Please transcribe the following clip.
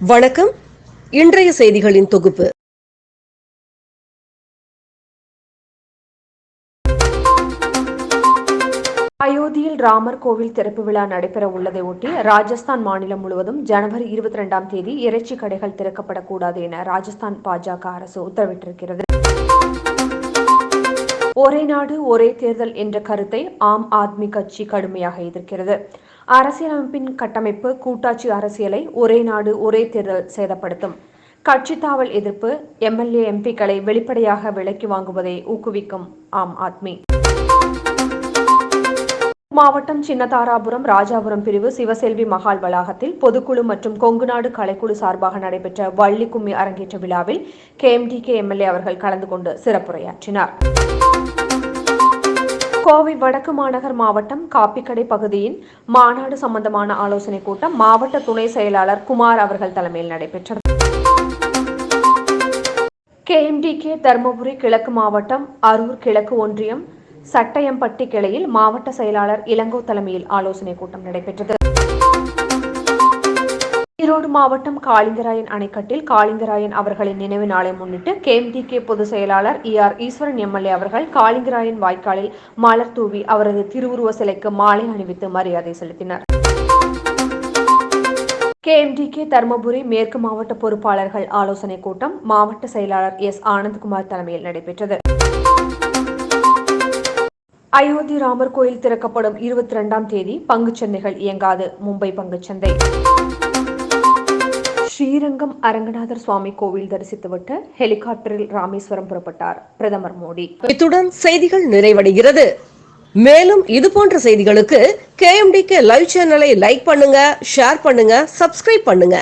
வணக்கம். இன்றைய செய்திகளின் தொகுப்பு. அயோத்தியில் ராமர் கோவில் திறப்பு விழா நடைபெற உள்ளதை ஒட்டி ராஜஸ்தான் மாநிலம் முழுவதும் ஜனவரி இருபத்தி ரெண்டாம் தேதி இறைச்சி கடைகள் திறக்கப்படக்கூடாது என ராஜஸ்தான் பாஜக அரசு உத்தரவிட்டிருக்கிறது. ஒரே நாடு ஒரே தேர்தல் என்ற கருத்தை ஆம் ஆத்மி கட்சி கடுமையாக எதிர்க்கிறது. அரசியலமைப்பின் கட்டமைப்பு கூட்டாட்சி அரசியலை ஒரே நாடு ஒரே தேர்தல் சேதப்படுத்தும். கட்சி தாவல் எதிர்ப்பு எம்எல்ஏ எம்பிக்களை வெளிப்படையாக விலக்கி வாங்குவதை ஊக்குவிக்கும் ஆம் ஆத்மி. மாவட்டம் சின்னதாராபுரம் ராஜாபுரம் பிரிவு சிவசெல்வி மகால் வளாகத்தில் பொதுக்குழு மற்றும் கொங்குநாடு கலைக்குழு சார்பாக நடைபெற்ற வள்ளி கும்மி அரங்கேற்ற விழாவில் கேஎம்டிகே எம்எல்ஏ அவர்கள் கலந்து கொண்டு சிறப்புரையாற்றினார். கோவை வடக்கு மாநகர் மாவட்டம் காப்பிக்கடை பகுதியின் மாநாடு சம்பந்தமான ஆலோசனைக் கூட்டம் மாவட்ட துணை செயலாளர் குமார் அவர்கள் தலைமையில் நடைபெற்றது. கேஎம்டிகே தருமபுரி கிழக்கு மாவட்டம் அரூர் கிழக்கு ஒன்றியம் சட்டயம்பட்டி கிளையில் மாவட்ட செயலாளர் இளங்கோ தலைமையில் ஆலோசனைக் கூட்டம் நடைபெற்றது. ஈரோடு மாவட்டம் காளிங்கராயன் அணைக்கட்டில் காளிங்கராயன் அவர்களின் நினைவு நாளை முன்னிட்டு கேஎம்டிகே பொதுச் செயலாளர் இ ஆர் ஈஸ்வரன் எம்எல்ஏ அவர்கள் காளிங்கராயன் வாய்க்காலில் மலர் தூவி அவரது திருவுருவ சிலைக்கு மாலை அணிவித்து மரியாதை செலுத்தினர். கேஎம்டிகே தருமபுரி மேற்கு மாவட்ட பொறுப்பாளர்கள் ஆலோசனைக் கூட்டம் மாவட்ட செயலாளர் எஸ் ஆனந்த்குமார் தலைமையில் நடைபெற்றது. அயோத்தி ராமர் கோயில் திறக்கப்படும் இருபத்தி இரண்டாம் தேதி பங்குச்சந்தைகள் இயங்காது. மும்பை பங்குச்சந்தை ஸ்ரீரங்கம் அரங்கநாதர் சுவாமி கோவில் தரிசித்துவிட்டு ஹெலிகாப்டரில் ராமேஸ்வரம் புறப்பட்டார் பிரதமர் மோடி. இத்துடன் செய்திகள் நிறைவடைகிறது. மேலும் இது போன்ற செய்திகளுக்கு கேஎம்டிகே லைவ் சேனலை லைக் பண்ணுங்க ஷேர் பண்ணுங்க சப்ஸ்கிரைப் பண்ணுங்க.